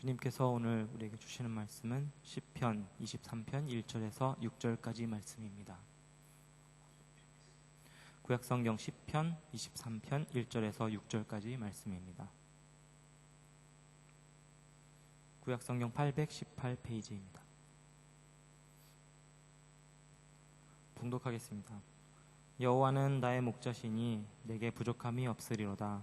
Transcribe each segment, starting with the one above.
주님께서 오늘 우리에게 주시는 말씀은 시편 23편 1절에서 6절까지 말씀입니다. 구약성경 시편 23편 1절에서 6절까지 말씀입니다. 구약성경 818페이지입니다. 봉독하겠습니다. 여호와는 나의 목자시니 내게 부족함이 없으리로다.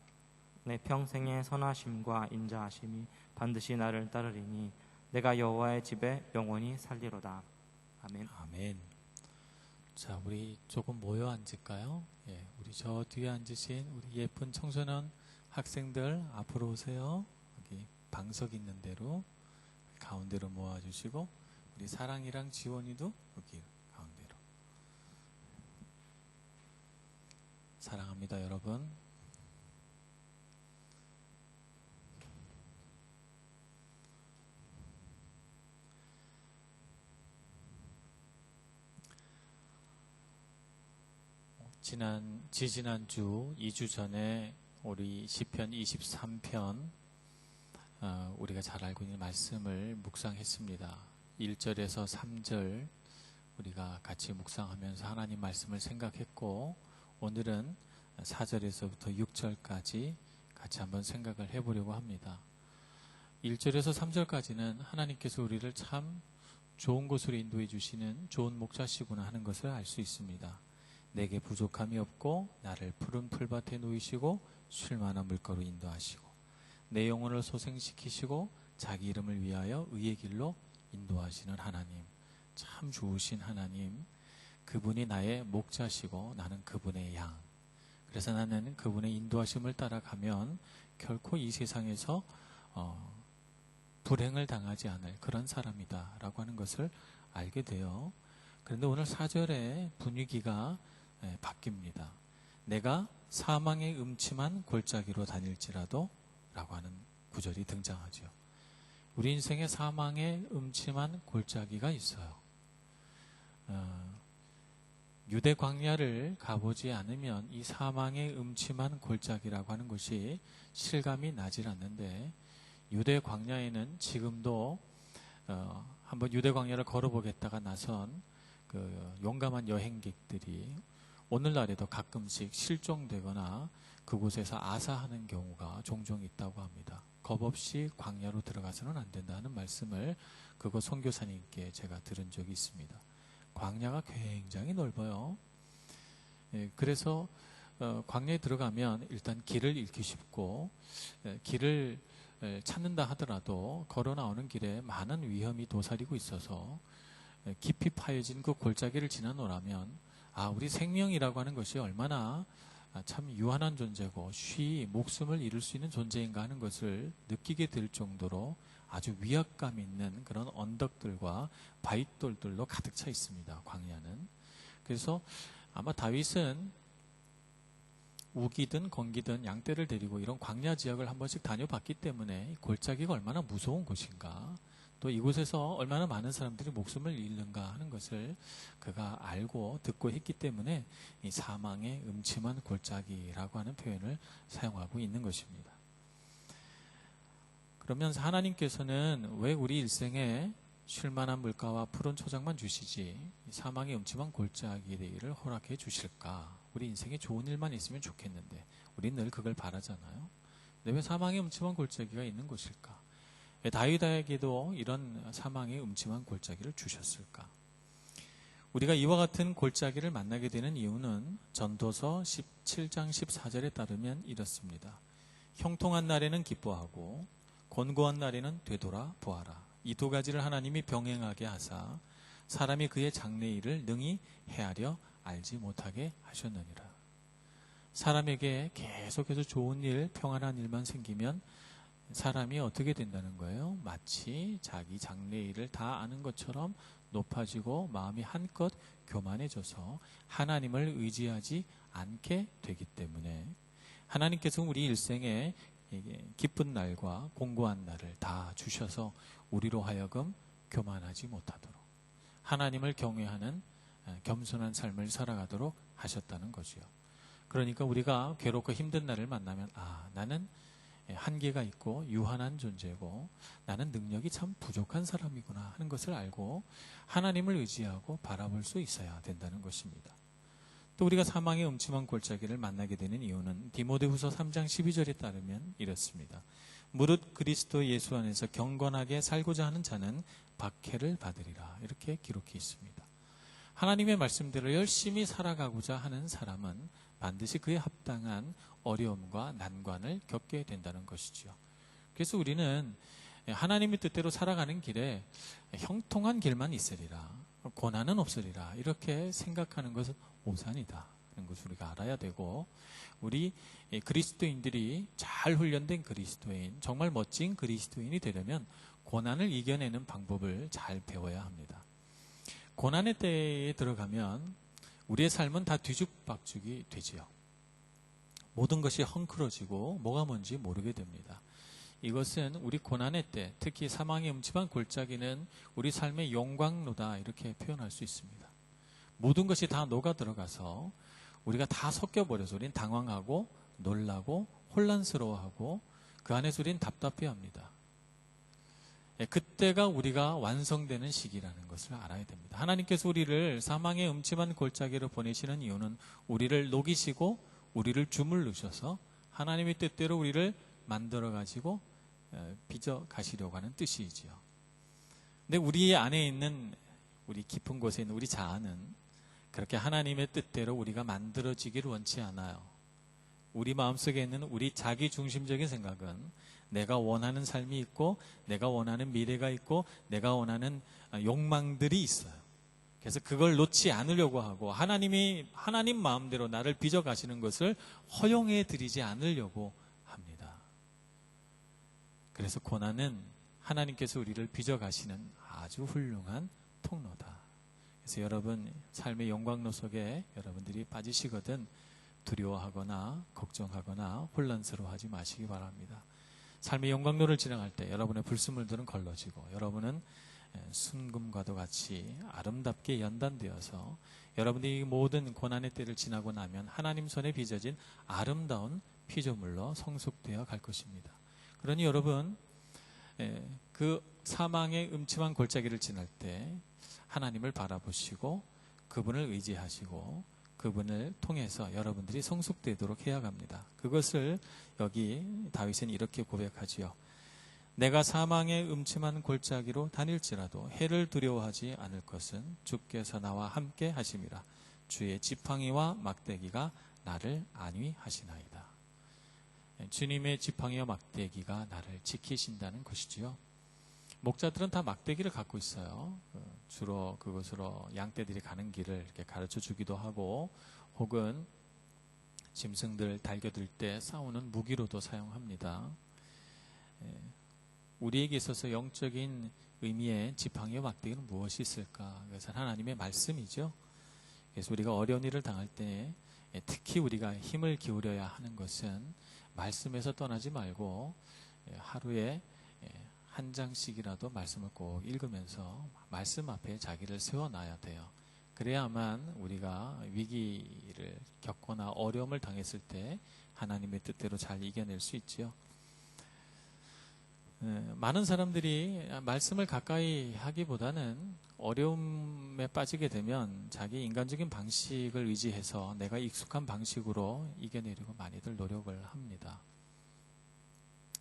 내 평생의 선하심과 인자하심이 반드시 나를 따르리니 내가 여호와의 집에 영원히 살리로다. 아멘. 아멘. 자, 우리 조금 모여 앉을까요? 예, 우리 저 뒤에 앉으신 우리 예쁜 청소년 학생들 앞으로 오세요. 여기 방석 있는 대로 가운데로 모아주시고 우리 사랑이랑 지원이도 여기 사랑합니다, 여러분. 지난 지지난 주 2주 전에 우리 시편 23편 어, 우리가 잘 알고 있는 말씀을 묵상했습니다. 1절에서 3절 우리가 같이 묵상하면서 하나님 말씀을 생각했고 오늘은 4절에서부터 6절까지 같이 한번 생각을 해보려고 합니다. 1절에서 3절까지는 하나님께서 우리를 참 좋은 곳으로 인도해 주시는 좋은 목자시구나 하는 것을 알 수 있습니다. 내게 부족함이 없고 나를 푸른 풀밭에 놓이시고 쉴만한 물가로 인도하시고 내 영혼을 소생시키시고 자기 이름을 위하여 의의 길로 인도하시는 하나님 참 좋으신 하나님 그분이 나의 목자시고 나는 그분의 양. 그래서 나는 그분의 인도하심을 따라가면 결코 이 세상에서 어, 불행을 당하지 않을 그런 사람이다라고 하는 것을 알게 돼요. 그런데 오늘 사절의 분위기가 예, 바뀝니다. 내가 사망의 음침한 골짜기로 다닐지라도 라고 하는 구절이 등장하죠. 우리 인생에 사망의 음침한 골짜기가 있어요. 어, 유대 광야를 가보지 않으면 이 사망의 음침한 골짜기라고 하는 것이 실감이 나질 않는데 유대 광야에는 지금도 어, 한번 유대 광야를 걸어보겠다가 나선 그 용감한 여행객들이 오늘날에도 가끔씩 실종되거나 그곳에서 아사하는 경우가 종종 있다고 합니다. 겁 없이 광야로 들어가서는 안 된다는 말씀을 그곳 선교사님께 제가 들은 적이 있습니다. 광야가 굉장히 넓어요. 예, 그래서 어, 광야에 들어가면 일단 길을 잃기 쉽고 예, 길을 예, 찾는다 하더라도 걸어 나오는 길에 많은 위험이 도사리고 있어서 예, 깊이 파여진 그 골짜기를 지나노라면 아 우리 생명이라고 하는 것이 얼마나 아, 참 유한한 존재고 쉬 목숨을 잃을 수 있는 존재인가 하는 것을 느끼게 될 정도로 아주 위압감 있는 그런 언덕들과 바위돌들로 가득 차 있습니다. 광야는. 그래서 아마 다윗은 우기든 건기든 양떼를 데리고 이런 광야 지역을 한 번씩 다녀봤기 때문에 골짜기가 얼마나 무서운 곳인가 또 이곳에서 얼마나 많은 사람들이 목숨을 잃는가 하는 것을 그가 알고 듣고 했기 때문에 이 사망의 음침한 골짜기라고 하는 표현을 사용하고 있는 것입니다. 그러면서 하나님께서는 왜 우리 일생에 쉴만한 물가와 푸른 초장만 주시지 사망의 음침한 골짜기를 허락해 주실까? 우리 인생에 좋은 일만 있으면 좋겠는데 우리는 늘 그걸 바라잖아요. 근데 왜 사망의 음침한 골짜기가 있는 곳일까? 왜 다윗에게도 이런 사망의 음침한 골짜기를 주셨을까? 우리가 이와 같은 골짜기를 만나게 되는 이유는 전도서 17장 14절에 따르면 이렇습니다. 형통한 날에는 기뻐하고 권고한 날에는 되돌아 보아라. 이 두 가지를 하나님이 병행하게 하사 사람이 그의 장래 일을 능히 헤아려 알지 못하게 하셨느니라. 사람에게 계속해서 좋은 일, 평안한 일만 생기면 사람이 어떻게 된다는 거예요? 마치 자기 장래일을 다 아는 것처럼 높아지고 마음이 한껏 교만해져서 하나님을 의지하지 않게 되기 때문에 하나님께서 우리 일생에 기쁜 날과 공고한 날을 다 주셔서 우리로 하여금 교만하지 못하도록 하나님을 경외하는 에, 겸손한 삶을 살아가도록 하셨다는 거지요. 그러니까 우리가 괴롭고 힘든 날을 만나면 아 나는 한계가 있고 유한한 존재고 나는 능력이 참 부족한 사람이구나 하는 것을 알고 하나님을 의지하고 바라볼 수 있어야 된다는 것입니다. 또 우리가 사망의 음침한 골짜기를 만나게 되는 이유는 디모데후서 3장 12절에 따르면 이렇습니다. 무릇 그리스도 예수 안에서 경건하게 살고자 하는 자는 박해를 받으리라 이렇게 기록해 있습니다. 하나님의 말씀대로 열심히 살아가고자 하는 사람은 반드시 그에 합당한 어려움과 난관을 겪게 된다는 것이지요. 그래서 우리는 하나님의 뜻대로 살아가는 길에 형통한 길만 있으리라. 고난은 없으리라. 이렇게 생각하는 것은 오산이다. 하는 것을 우리가 알아야 되고, 우리 그리스도인들이 잘 훈련된 그리스도인, 정말 멋진 그리스도인이 되려면 고난을 이겨내는 방법을 잘 배워야 합니다. 고난의 때에 들어가면 우리의 삶은 다 뒤죽박죽이 되지요. 모든 것이 헝클어지고 뭐가 뭔지 모르게 됩니다. 이것은 우리 고난의 때, 특히 사망의 음침한 골짜기는 우리 삶의 영광로다 이렇게 표현할 수 있습니다. 모든 것이 다 녹아 들어가서 우리가 다 섞여 버려서 우린 당황하고 놀라고 혼란스러워하고 그 안에서 우린 답답해합니다. 예, 그때가 우리가 완성되는 시기라는 것을 알아야 됩니다. 하나님께서 우리를 사망의 음침한 골짜기로 보내시는 이유는 우리를 녹이시고 우리를 주물르셔서 하나님의 뜻대로 우리를 만들어 가지고 어, 빚어 가시려고 하는 뜻이지요. 근데 우리 안에 있는 우리 깊은 곳에 있는 우리 자아는 그렇게 하나님의 뜻대로 우리가 만들어지기를 원치 않아요. 우리 마음속에 있는 우리 자기 중심적인 생각은 내가 원하는 삶이 있고 내가 원하는 미래가 있고 내가 원하는 어, 욕망들이 있어요. 그래서 그걸 놓지 않으려고 하고 하나님이 하나님 마음대로 나를 빚어 가시는 것을 허용해 드리지 않으려고 합니다. 그래서 고난은 하나님께서 우리를 빚어 가시는 아주 훌륭한 통로다. 그래서 여러분 삶의 영광로 속에 여러분들이 빠지시거든 두려워하거나 걱정하거나 혼란스러워하지 마시기 바랍니다. 삶의 영광로를 지나갈 때 여러분의 불순물들은 걸러지고 여러분은 순금과도 같이 아름답게 연단되어서 여러분들이 모든 고난의 때를 지나고 나면 하나님 손에 빚어진 아름다운 피조물로 성숙되어 갈 것입니다. 그러니 여러분 에, 그 사망의 음침한 골짜기를 지날 때 하나님을 바라보시고 그분을 의지하시고 그분을 통해서 여러분들이 성숙되도록 해야 합니다. 그것을 여기 다윗은 이렇게 고백하지요. 내가 사망의 음침한 골짜기로 다닐지라도 해를 두려워하지 않을 것은 주께서 나와 함께 하심이라. 주의 지팡이와 막대기가 나를 안위하시나이다. 주님의 지팡이와 막대기가 나를 지키신다는 것이지요. 목자들은 다 막대기를 갖고 있어요. 어, 주로 그것으로 양떼들이 가는 길을 이렇게 가르쳐 주기도 하고, 혹은 짐승들 달겨들 때 싸우는 무기로도 사용합니다. 우리에게 있어서 영적인 의미의 지팡이와 막대기는 무엇이 있을까? 그것은 하나님의 말씀이죠. 그래서 우리가 어려운 일을 당할 때 특히 우리가 힘을 기울여야 하는 것은 말씀에서 떠나지 말고 하루에 한 장씩이라도 말씀을 꼭 읽으면서 말씀 앞에 자기를 세워놔야 돼요. 그래야만 우리가 위기를 겪거나 어려움을 당했을 때 하나님의 뜻대로 잘 이겨낼 수 있지요. 예, 많은 사람들이 말씀을 가까이 하기보다는 어려움에 빠지게 되면 자기 인간적인 방식을 의지해서 내가 익숙한 방식으로 이겨내려고 많이들 노력을 합니다.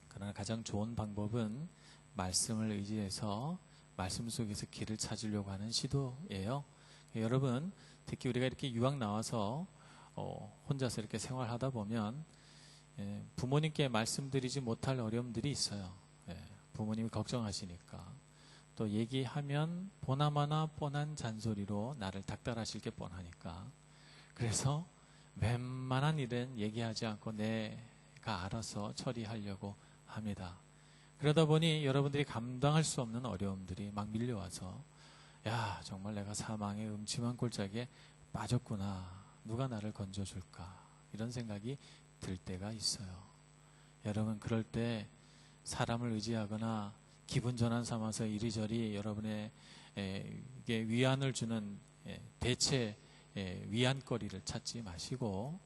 그러나 가장 좋은 방법은 말씀을 의지해서 말씀 속에서 길을 찾으려고 하는 시도예요. 여러분, 특히 우리가 이렇게 유학 나와서 어, 혼자서 이렇게 생활하다 보면 예, 부모님께 말씀드리지 못할 어려움들이 있어요. 부모님이 걱정하시니까 또 얘기하면 보나마나 뻔한 잔소리로 나를 닥달하실 게 뻔하니까 그래서 웬만한 일은 얘기하지 않고 내가 알아서 처리하려고 합니다. 그러다 보니 여러분들이 감당할 수 없는 어려움들이 막 밀려와서 야 정말 내가 사망의 음침한 골짜기에 빠졌구나. 누가 나를 건져줄까? 이런 생각이 들 때가 있어요. 여러분 그럴 때 사람을 의지하거나 기분 전환 삼아서 이리저리 여러분의 에, 위안을 주는 에, 대체 에, 위안거리를 찾지 마시고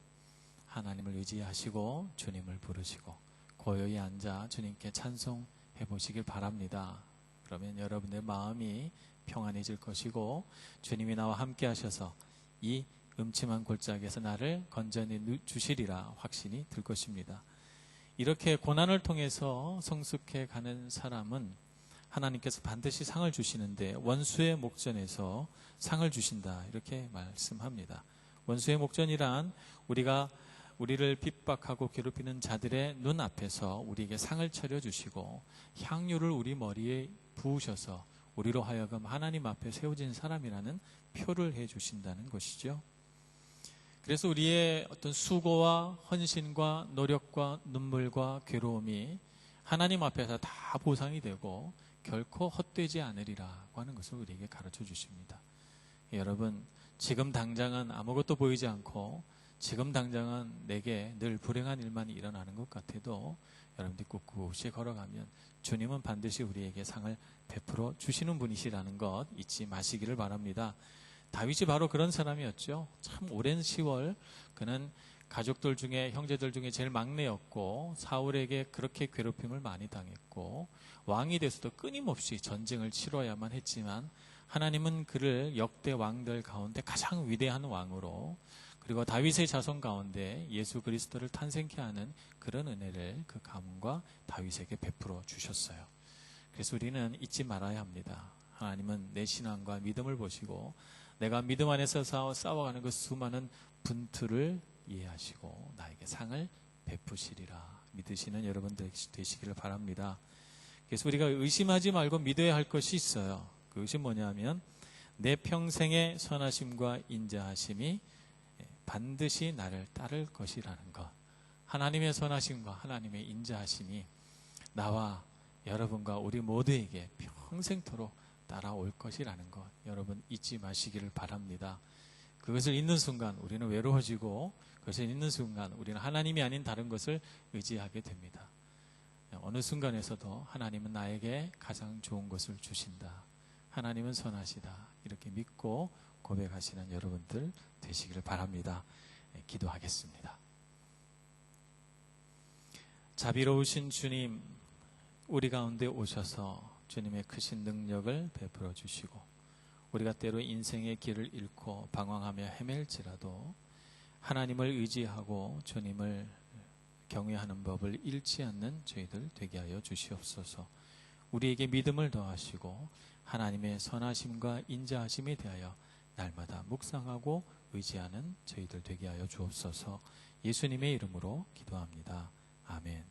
하나님을 의지하시고 주님을 부르시고 고요히 앉아 주님께 찬송해 보시길 바랍니다. 그러면 여러분의 마음이 평안해질 것이고 주님이 나와 함께 하셔서 이 음침한 골짜기에서 나를 건져내 주시리라 확신이 들 것입니다. 이렇게 고난을 통해서 성숙해 가는 사람은 하나님께서 반드시 상을 주시는데 원수의 목전에서 상을 주신다 이렇게 말씀합니다. 원수의 목전이란 우리가 우리를 핍박하고 괴롭히는 자들의 눈 앞에서 우리에게 상을 차려 주시고 향유를 우리 머리에 부으셔서 우리로 하여금 하나님 앞에 세워진 사람이라는 표를 해 주신다는 것이죠. 그래서 우리의 어떤 수고와 헌신과 노력과 눈물과 괴로움이 하나님 앞에서 다 보상이 되고 결코 헛되지 않으리라고 하는 것을 우리에게 가르쳐 주십니다. 여러분, 지금 당장은 아무것도 보이지 않고 지금 당장은 내게 늘 불행한 일만 일어나는 것 같아도 여러분들이 꿋꿋이 걸어가면 주님은 반드시 우리에게 상을 베풀어 주시는 분이시라는 것 잊지 마시기를 바랍니다. 다윗이 바로 그런 사람이었죠. 참 오랜 시월 그는 가족들 중에 형제들 중에 제일 막내였고 사울에게 그렇게 괴롭힘을 많이 당했고 왕이 돼서도 끊임없이 전쟁을 치러야만 했지만 하나님은 그를 역대 왕들 가운데 가장 위대한 왕으로 그리고 다윗의 자손 가운데 예수 그리스도를 탄생케 하는 그런 은혜를 그 가문과 다윗에게 베풀어 주셨어요. 그래서 우리는 잊지 말아야 합니다. 하나님은 내 신앙과 믿음을 보시고 내가 믿음 안에서 싸워, 싸워가는 그 수많은 분투를 이해하시고 나에게 상을 베푸시리라 믿으시는 여러분 되시기를 바랍니다. 그래서 우리가 의심하지 말고 믿어야 할 것이 있어요. 그 의심 뭐냐면 내 평생의 선하심과 인자하심이 반드시 나를 따를 것이라는 것. 하나님의 선하심과 하나님의 인자하심이 나와 여러분과 우리 모두에게 평생토록 따라올 것이라는 것. 여러분 잊지 마시기를 바랍니다. 그것을 잊는 순간 우리는 외로워지고 그것을 잊는 순간 우리는 하나님이 아닌 다른 것을 의지하게 됩니다. 어느 순간에서도 하나님은 나에게 가장 좋은 것을 주신다. 하나님은 선하시다. 이렇게 믿고 고백하시는 여러분들 되시기를 바랍니다. 네, 기도하겠습니다. 자비로우신 주님, 우리 가운데 오셔서 주님의 크신 능력을 베풀어 주시고, 우리가 때로 인생의 길을 잃고 방황하며 헤맬지라도 하나님을 의지하고 주님을 경외하는 법을 잃지 않는 저희들 되게 하여 주시옵소서. 우리에게 믿음을 더하시고 하나님의 선하심과 인자하심에 대하여 날마다 묵상하고 의지하는 저희들 되게 하여 주옵소서. 예수님의 이름으로 기도합니다. 아멘.